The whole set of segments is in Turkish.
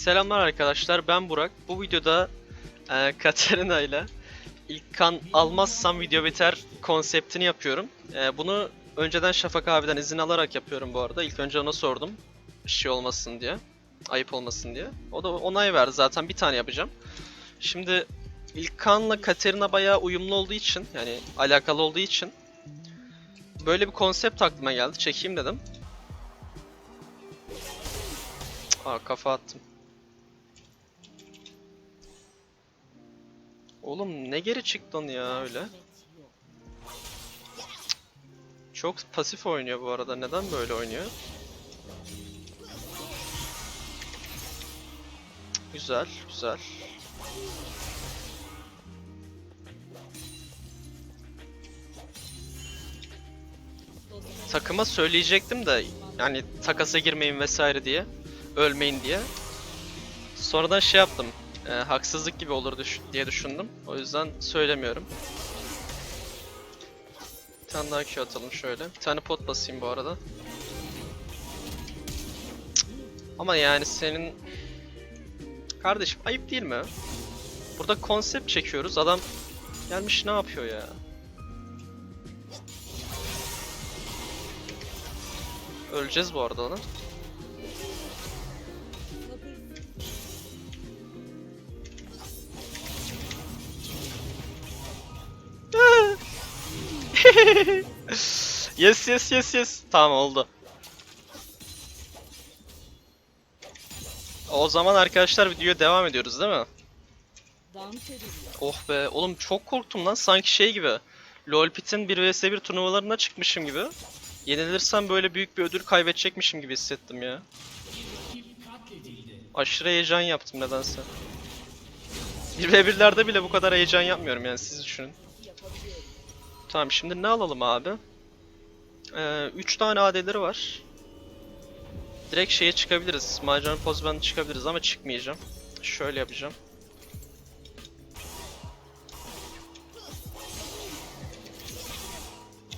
Selamlar arkadaşlar ben Burak. Bu videoda e, Katerina ile ilk kan almazsam video biter konseptini yapıyorum. E, bunu önceden Şafak abiden izin alarak yapıyorum bu arada. İlk önce ona sordum. Şey olmasın diye. Ayıp olmasın diye. O da onay verdi zaten bir tane yapacağım. Şimdi İlkan'la Katerina bayağı uyumlu olduğu için yani alakalı olduğu için böyle bir konsept aklıma geldi. Çekeyim dedim. Aa kafa attım. Oğlum ne geri çıktın ya öyle? Çok pasif oynuyor bu arada. Neden böyle oynuyor? Güzel, güzel. Takıma söyleyecektim de yani takasa girmeyin vesaire diye. Ölmeyin diye. Sonradan şey yaptım. E, haksızlık gibi olur diye düşündüm. O yüzden söylemiyorum. Bir tane daha Q atalım şöyle. Bir tane pot basayım bu arada. Ama yani senin... Kardeşim ayıp değil mi? Burada konsept çekiyoruz. Adam gelmiş ne yapıyor ya? Öleceğiz bu arada lan. yes yes yes yes. Tamam oldu. O zaman arkadaşlar videoya devam ediyoruz değil mi? Oh be oğlum çok korktum lan sanki şey gibi. LoLpit'in 1 vs 1 turnuvalarına çıkmışım gibi. Yenilirsem böyle büyük bir ödül kaybedecekmişim gibi hissettim ya. Aşırı heyecan yaptım nedense. 1v1'lerde bile bu kadar heyecan yapmıyorum yani siz düşünün. Tamam şimdi ne alalım abi? 3 tane AD'leri var. Direkt şeye çıkabiliriz. Maceran Pozban'a çıkabiliriz ama çıkmayacağım. Şöyle yapacağım.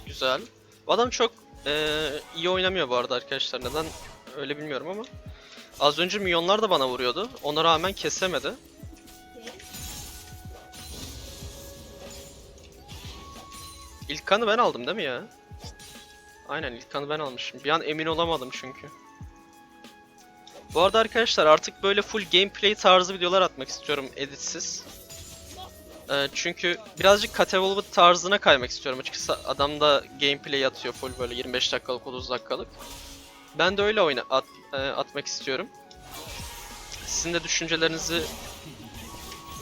Güzel. Adam çok eee, iyi oynamıyor bu arada arkadaşlar. Neden öyle bilmiyorum ama. Az önce milyonlar da bana vuruyordu. Ona rağmen kesemedi. İlk kanı ben aldım değil mi ya? Aynen ilk kanı ben almışım. Bir an emin olamadım çünkü. Bu arada arkadaşlar artık böyle full gameplay tarzı videolar atmak istiyorum editsiz. Ee, çünkü birazcık Catevolve tarzına kaymak istiyorum açıkçası. Adam da gameplay atıyor full böyle 25 dakikalık 30 dakikalık. Ben de öyle oyna at, e, atmak istiyorum. Sizin de düşüncelerinizi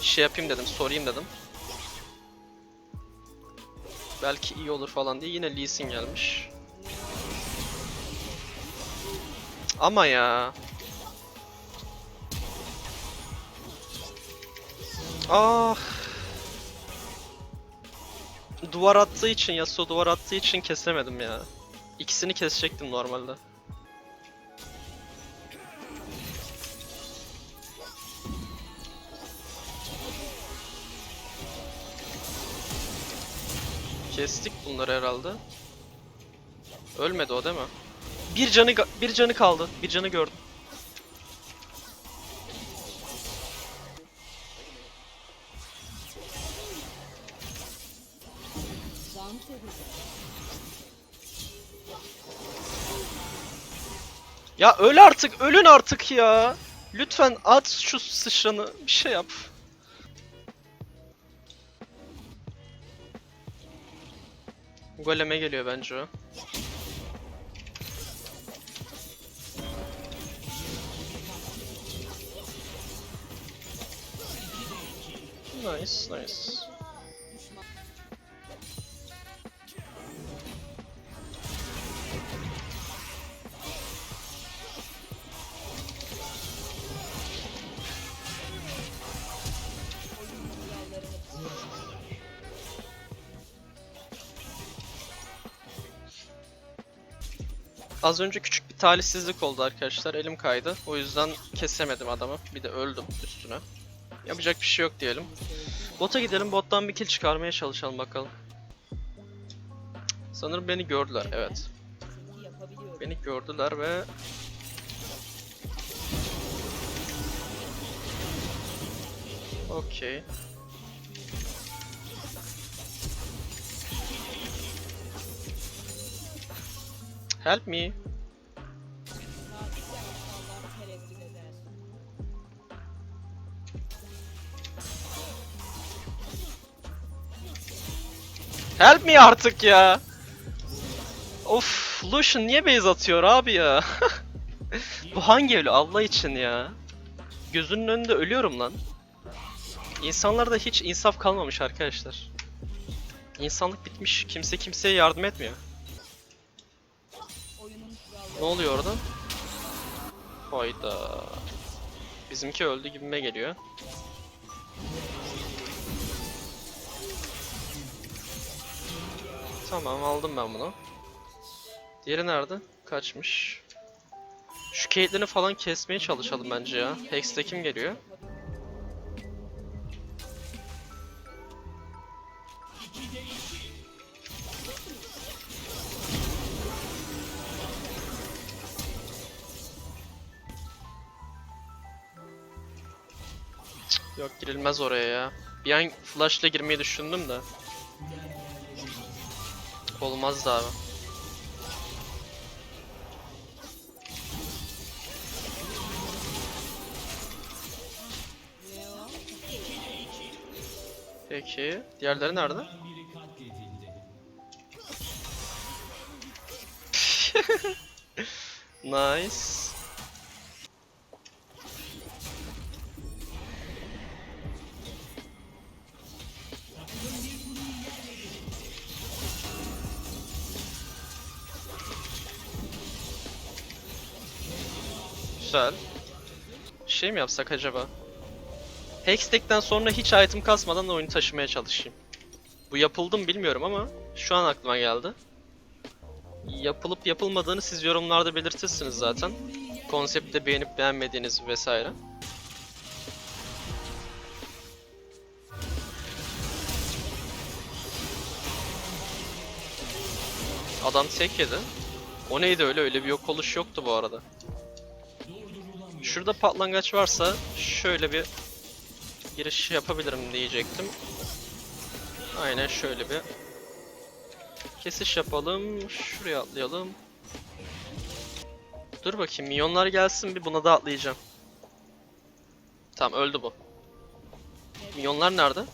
şey yapayım dedim, sorayım dedim. Belki iyi olur falan diye yine Lee Sin gelmiş. Ama ya. Ah. Duvar attığı için, Yasuo duvar attığı için kesemedim ya. İkisini kesecektim normalde. Kestik bunları herhalde. Ölmedi o değil mi? Bir canı bir canı kaldı. Bir canı gördüm. Ya öl artık, ölün artık ya. Lütfen at şu sıçranı, bir şey yap. Goleme geliyor bence o. Nice, nice. Az önce küçük bir talihsizlik oldu arkadaşlar. Elim kaydı. O yüzden kesemedim adamı. Bir de öldüm üstüne. Yapacak bir şey yok diyelim. Bota gidelim. Bottan bir kill çıkarmaya çalışalım bakalım. Sanırım beni gördüler. Evet. Beni gördüler ve Okey. Help me. Help me artık ya. Of, Lucian niye base atıyor abi ya? Bu hangi evli Allah için ya? Gözünün önünde ölüyorum lan. İnsanlarda hiç insaf kalmamış arkadaşlar. İnsanlık bitmiş. Kimse kimseye yardım etmiyor. Ne oluyor orada? Hayda. Bizimki öldü gibime geliyor. Tamam aldım ben bunu. Diğeri nerede? Kaçmış. Şu Caitlyn'i falan kesmeye çalışalım bence ya. Hex'te kim geliyor? Yok girilmez oraya ya. Bir an flash'la girmeyi düşündüm de. Olmazdı abi. Peki. Diğerleri nerede? nice. Güzel. Şey mi yapsak acaba? Hextech'ten sonra hiç item kasmadan oyunu taşımaya çalışayım. Bu yapıldı mı bilmiyorum ama şu an aklıma geldi. Yapılıp yapılmadığını siz yorumlarda belirtirsiniz zaten. Konsepti beğenip beğenmediğiniz vesaire. Adam tek yedi. O neydi öyle? Öyle bir yok oluş yoktu bu arada. Şurada patlangaç varsa şöyle bir giriş yapabilirim diyecektim. Aynen şöyle bir kesiş yapalım. Şuraya atlayalım. Dur bakayım minyonlar gelsin bir buna da atlayacağım. Tamam öldü bu. Minyonlar nerede?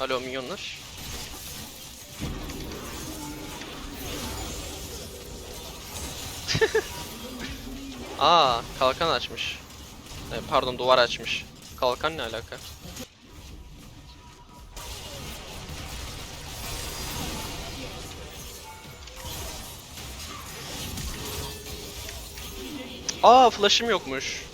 Alo minyonlar. Aa kalkan açmış. E, pardon duvar açmış. Kalkan ne alaka? Aa flash'ım yokmuş.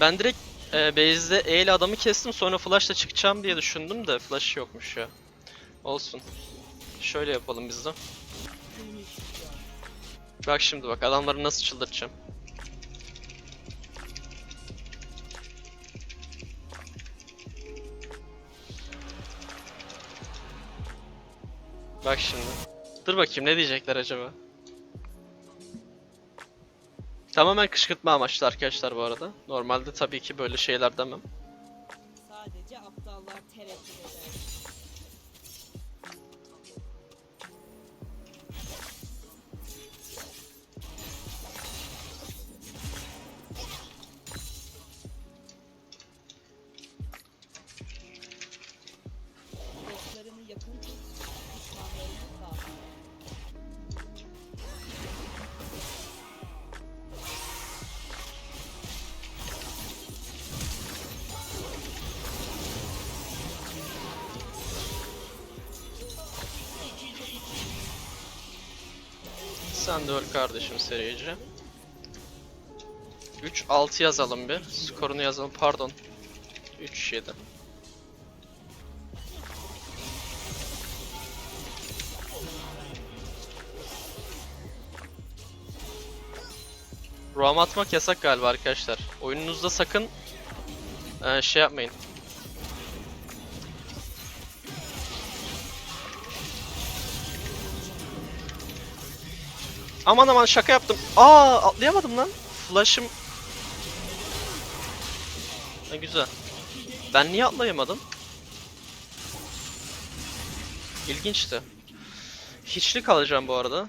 Ben direkt e, base'de E ile adamı kestim sonra flash'la çıkacağım diye düşündüm de flash yokmuş ya. Olsun. Şöyle yapalım biz de. Bak şimdi bak adamları nasıl çıldırtacağım. Bak şimdi. Dur bakayım ne diyecekler acaba? Tamamen kışkırtma amaçlı arkadaşlar bu arada. Normalde tabii ki böyle şeyler demem. Sen de öl kardeşim serici. 3 6 yazalım bir. Skorunu yazalım. Pardon. 3 7. Roam atmak yasak galiba arkadaşlar. Oyununuzda sakın eee, şey yapmayın. Aman aman şaka yaptım. Aa atlayamadım lan. Flash'ım. Ne güzel. Ben niye atlayamadım? İlginçti. Hiçlik alacağım bu arada.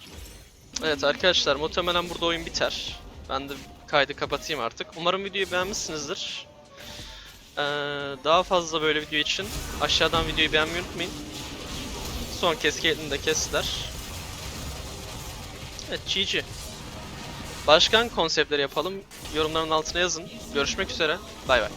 Evet arkadaşlar muhtemelen burada oyun biter. Ben de kaydı kapatayım artık. Umarım videoyu beğenmişsinizdir. Ee, daha fazla böyle video için aşağıdan videoyu beğenmeyi unutmayın. Son kez de kestiler. Evet GG. Başkan konseptleri yapalım. Yorumların altına yazın. Görüşmek üzere. Bay bay.